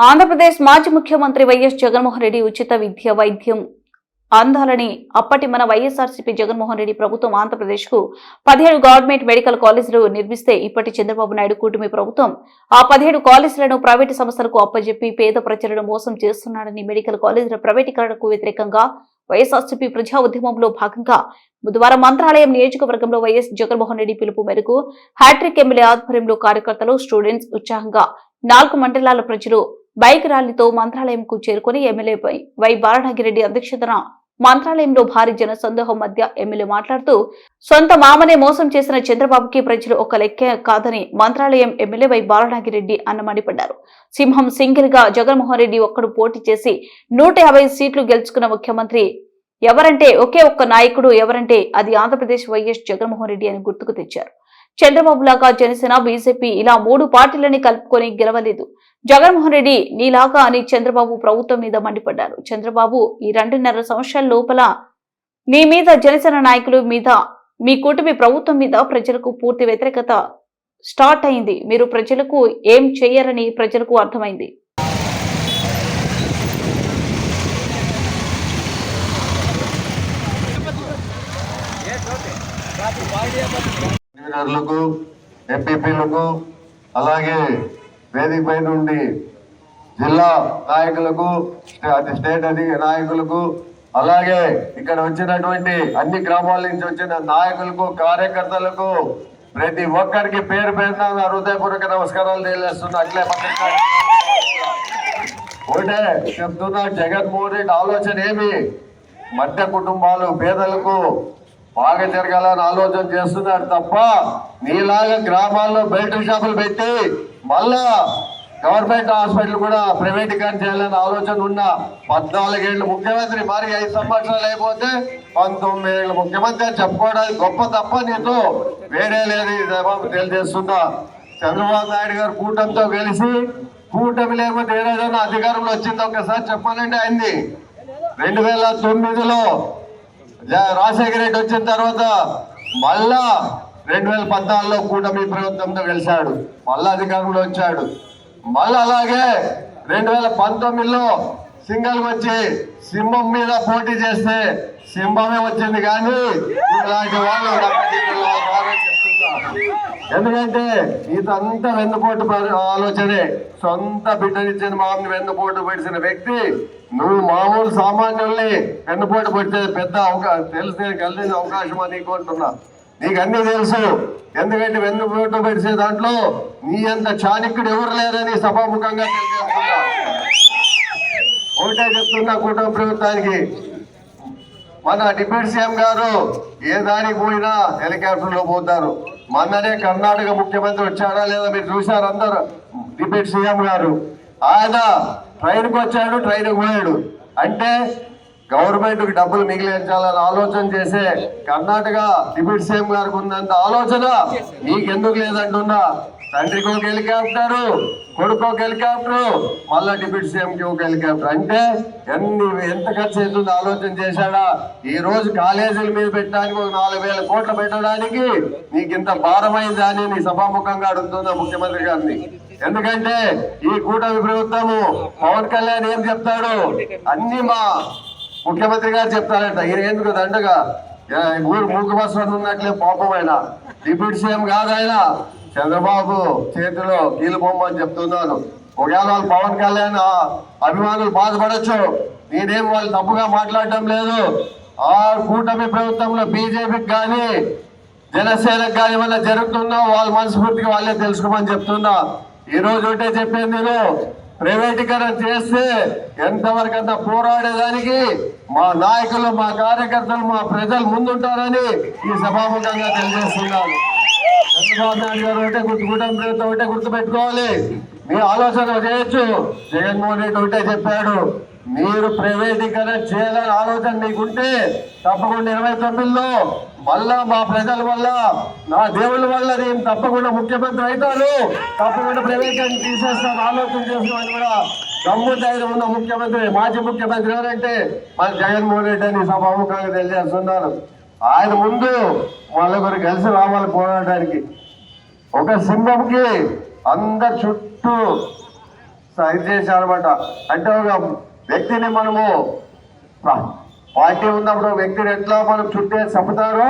ఆంధ్రప్రదేశ్ మాజీ ముఖ్యమంత్రి వైఎస్ జగన్మోహన్ రెడ్డి ఉచిత విద్య వైద్యం అందాలని అప్పటి మన వైఎస్ఆర్సీపీ జగన్మోహన్ రెడ్డి ప్రభుత్వం ఆంధ్రప్రదేశ్కు పదిహేడు గవర్నమెంట్ మెడికల్ కాలేజీలు నిర్మిస్తే ఇప్పటి చంద్రబాబు నాయుడు కూటమి ప్రభుత్వం ఆ పదిహేడు కాలేజీలను ప్రైవేటు సంస్థలకు అప్పజెప్పి పేద ప్రజలను మోసం చేస్తున్నాడని మెడికల్ కాలేజీల ప్రైవేటీకరణకు వ్యతిరేకంగా వైఎస్ఆర్సీపీ ప్రజా ఉద్యమంలో భాగంగా బుధవారం మంత్రాలయం నియోజకవర్గంలో వైఎస్ జగన్మోహన్ రెడ్డి పిలుపు మేరకు హ్యాట్రిక్ ఎమ్మెల్యే ఆధ్వర్యంలో కార్యకర్తలు స్టూడెంట్స్ ఉత్సాహంగా నాలుగు మండలాల ప్రజలు బైక్ ర్యాలీతో మంత్రాలయంకు చేరుకుని ఎమ్మెల్యే వై- బాలనాగిరెడ్డి అధ్యక్షతన మంత్రాలయంలో భారీ జన సందోహం మధ్య ఎమ్మెల్యే మాట్లాడుతూ సొంత మామనే మోసం చేసిన చంద్రబాబుకి ప్రజలు ఒక లెక్క కాదని మంత్రాలయం ఎమ్మెల్యే వై బాలనాగిరెడ్డి అన్న మండిపడ్డారు. సింహం సింగిల్గా జగన్మోహన్ రెడ్డి ఒక్కడు పోటీ చేసి నూట యాభై సీట్లు గెలుచుకున్న ముఖ్యమంత్రి ఎవరంటే ఒకే ఒక్క నాయకుడు ఎవరంటే అది ఆంధ్రప్రదేశ్ వైఎస్ జగన్మోహన్ రెడ్డి అని గుర్తుకు తెచ్చారు. చంద్రబాబు లాగా జనసేన బీజేపీ ఇలా మూడు పార్టీలని కలుపుకొని గెలవలేదు. జగన్మోహన్ రెడ్డి నీలాగా అని చంద్రబాబు ప్రభుత్వం మీద మండిపడ్డారు. చంద్రబాబు ఈ రెండున్నర సంవత్సరాల లోపల మీ మీద జనసేన నాయకులు మీద మీ కూటమి ప్రభుత్వం మీద ప్రజలకు పూర్తి వ్యతిరేకత స్టార్ట్ అయింది. మీరు ప్రజలకు ఏం చేయరని ప్రజలకు అర్థమైంది. కన్వీనర్లకు ఎంపీపీలకు అలాగే వేదిక పైన ఉండి జిల్లా నాయకులకు అది స్టేట్ అది నాయకులకు అలాగే ఇక్కడ వచ్చినటువంటి అన్ని గ్రామాల నుంచి వచ్చిన నాయకులకు కార్యకర్తలకు ప్రతి ఒక్కరికి పేరు పేరున నా హృదయపూర్వక నమస్కారాలు తెలియజేస్తున్నా. అట్లే ఒకటే చెప్తున్నా జగన్మోహన్ రెడ్డి ఆలోచన ఏమి? మధ్య కుటుంబాలు పేదలకు బాగా జరగాలని ఆలోచన చేస్తున్నాడు తప్ప నీలాగా గ్రామాల్లో బెల్ట్ షాపులు పెట్టి మళ్ళా గవర్నమెంట్ హాస్పిటల్ కూడా ప్రైవేటీకరణ చేయాలని ఆలోచన ఉన్న పద్నాలుగేళ్ళు ముఖ్యమంత్రి మరి ఐదు సంవత్సరాలు అయిపోతే పంతొమ్మిది ఏళ్ళు ముఖ్యమంత్రి అని చెప్పుకోవడానికి గొప్ప తప్ప నీతో వేరే లేదు జవాబు తెలియజేస్తున్నా. చంద్రబాబు నాయుడు గారు కూటమితో కలిసి కూటమి లేకపోతే ఏ అధికారంలో వచ్చిందో ఒకసారి చెప్పాలంటే అయింది. రెండు వేల తొమ్మిదిలో రాజశేఖర రెడ్డి వచ్చిన తర్వాత మళ్ళా రెండు వేల పద్నాలుగులో కూటమి ప్రభుత్వంతో గెలిచాడు మళ్ళా అధికారంలో వచ్చాడు మళ్ళా అలాగే రెండు వేల పంతొమ్మిదిలో సింగల్ వచ్చి సింహం మీద పోటీ చేస్తే సింహమే వచ్చింది కానీ ఇలాంటి వాళ్ళు చెప్తున్నారు చెప్తున్నా. ఎందుకంటే ఇదంతా వెన్నుపోటు పరి- ఆలోచనే. సొంత బిడ్డనిచ్చిన మామని వెన్నుపోటు పెడిచిన వ్యక్తి నువ్వు మామూలు సామాన్యుల్ని వెన్నుపోటు పడితే పెద్ద అవకాశం తెలిసే కలిసిన అవకాశం అని కోరుతున్నా నీకు అన్ని తెలుసు. ఎందుకంటే వెన్నుపోటు పడిసే దాంట్లో నీ అంత చాణిక్యుడు ఎవరు లేరని సభాముఖంగా తెలియజేస్తున్నా. ఒకటే చెప్తున్నా కుటుంబ ప్రభుత్వానికి. మన డిప్యూటీ సీఎం గారు ఏ దానికి పోయినా హెలికాప్టర్లో పోతారు. మొన్ననే కర్ణాటక ముఖ్యమంత్రి వచ్చాడా లేదా మీరు చూశారు అందరు? డిప్యూటీ సీఎం గారు. ఆయన ట్రైన్కి వచ్చాడు ట్రైన్కి పోయాడు. అంటే గవర్నమెంట్కి డబ్బులు మిగిలించాలని ఆలోచన చేసే కర్ణాటక డిప్యూటీ సీఎం గారికి ఉన్నంత ఆలోచన నీకెందుకు లేదంటున్నా? తండ్రికి ఒక హెలికాప్టర్ కొడుకు ఒక హెలికాప్టర్ మళ్ళా డిప్యూటీ సీఎం కి ఒక హెలికాప్టర్. అంటే ఎన్ని ఎంత ఖర్చు అవుతుందో ఆలోచన చేశాడా? ఈ రోజు కాలేజీల మీద పెట్టడానికి ఒక నాలుగు వేల కోట్లు పెట్టడానికి నీకు ఇంత భారమైందా అని నీ సభాముఖంగా అడుగుతుందా ముఖ్యమంత్రి గారిని. ఎందుకంటే ఈ కూటమి ప్రభుత్వము పవన్ కళ్యాణ్ ఏం చెప్తాడు? అన్ని మా ముఖ్యమంత్రి గారు చెప్తారంట ఈయన ఎందుకు దండగా? ఊరు మూక బస్సు ఉన్నట్లే పాపం ఆయన. డిప్యూటీ సీఎం కాదు ఆయన. చంద్రబాబు చేతిలో కీలు బొమ్మ అని చెప్తున్నాను ఒకవేళ వాళ్ళు పవన్ కళ్యాణ్ అభిమానులు బాధపడచ్చు. నేనేం వాళ్ళు తప్పుగా మాట్లాడటం లేదు. ఆ కూటమి ప్రభుత్వంలో బీజేపీకి కానీ జనసేనకు కానీ ఏమన్నా జరుగుతుందో వాళ్ళ మనస్ఫూర్తిగా వాళ్ళే తెలుసుకోమని చెప్తున్నా. ఈ రోజు ఒకటే చెప్పేది నేను. ప్రైవేటీకరణ చేస్తే ఎంతవరకు అంత పోరాడేదానికి మా నాయకులు మా కార్యకర్తలు మా ప్రజలు ముందుంటారని ఈ సభాముఖంగా తెలియజేస్తున్నాను. చంద్రబాబు నాయుడు గారు ఒకటే గుర్తుకుంటాం ప్రభుత్వం ఒకటే గుర్తుపెట్టుకోవాలి. మీ ఆలోచన చేయొచ్చు. జగన్మోహన్ రెడ్డి ఒకటే చెప్పాడు మీరు ప్రైవేటీకరణ చేయాలని ఆలోచన మీకుంటే తప్పకుండా ఇరవై తొమ్మిదిలో మళ్ళా మా ప్రజల వల్ల నా దేవుళ్ళ వల్ల నేను తప్పకుండా ముఖ్యమంత్రి అవుతాను తప్పకుండా ప్రైవేటీకరణ తీసేస్తాను ఆలోచన చేస్తామని కూడా. దమ్ము ధైర్యం ఉన్న ముఖ్యమంత్రి మాజీ ముఖ్యమంత్రి ఎవరంటే మన జగన్మోహన్ రెడ్డి అని సభాముఖంగా తెలియజేస్తున్నారు. ఆయన ముందు వాళ్ళొకరు కలిసి రావాలి పోరాటానికి. ఒక సింహంకి అందరు చుట్టూ ఇది చేశారన్నమాట. అంటే ఒక వ్యక్తిని మనము పార్టీ ఉన్నప్పుడు వ్యక్తులు ఎట్లా మనం చుట్టే చంపుతారో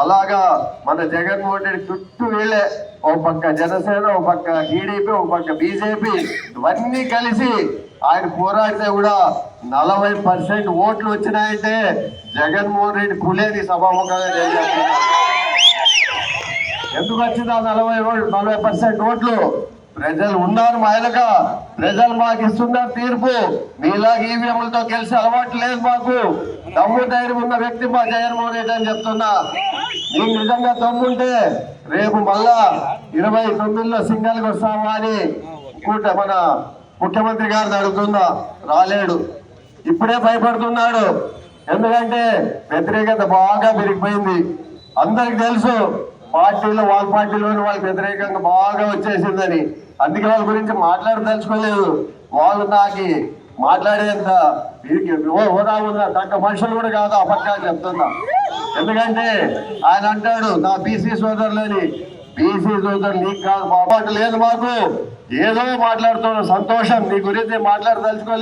అలాగా మన జగన్మోహన్ రెడ్డి చుట్టూ వీళ్ళే ఒక పక్క జనసేన ఒక పక్క టీడీపీ ఒక పక్క బీజేపీ ఇవన్నీ కలిసి ఆయన పోరాడితే కూడా నలభై పర్సెంట్ ఓట్లు వచ్చినాయంటే జగన్మోహన్ రెడ్డి కులేని సభాముఖంగా తెలియజేస్తున్నారు ఎందుకు వచ్చింది ఆ నలభై ఓట్లు నలభై పర్సెంట్ ఓట్లు? ప్రజలు ఉన్నారు మా ప్రజలు మాకు ఇస్తున్నారు తీర్పు. మీలాగా ఈవీఎంలతో కలిసి అలవాటు లేదు మాకు. దమ్ము ధైర్యం ఉన్న వ్యక్తి మా జగన్మోహన్ రెడ్డి అని చెప్తున్నా. మీకు నిజంగా దమ్ముంటే రేపు మళ్ళా ఇరవై తొమ్మిదిలో సింగల్కి వస్తామా అని కూట మన ముఖ్యమంత్రి గారిని అడుగుతుందా రాలేడు. ఇప్పుడే భయపడుతున్నాడు. ఎందుకంటే వ్యతిరేకత బాగా పెరిగిపోయింది. అందరికి తెలుసు పార్టీలో వాళ్ళ పార్టీలోని వాళ్ళకి వ్యతిరేకంగా బాగా వచ్చేసిందని. అందుకే వాళ్ళ గురించి మాట్లాడదలుచుకోలేదు. వాళ్ళు నాకు మాట్లాడేంత హోదా ఉన్న తగ్గ మనుషులు కూడా కాదు ఆ పక్క చెప్తున్నా. ఎందుకంటే ఆయన అంటాడు నా బీసీ సోదరులని బీసీ సోదరు నీకు కాదు బాబాటు లేదు మాకు. ఏదో మాట్లాడుతున్నాడు సంతోషం. నీ గురించి మాట్లాడదలుచుకోలేదు.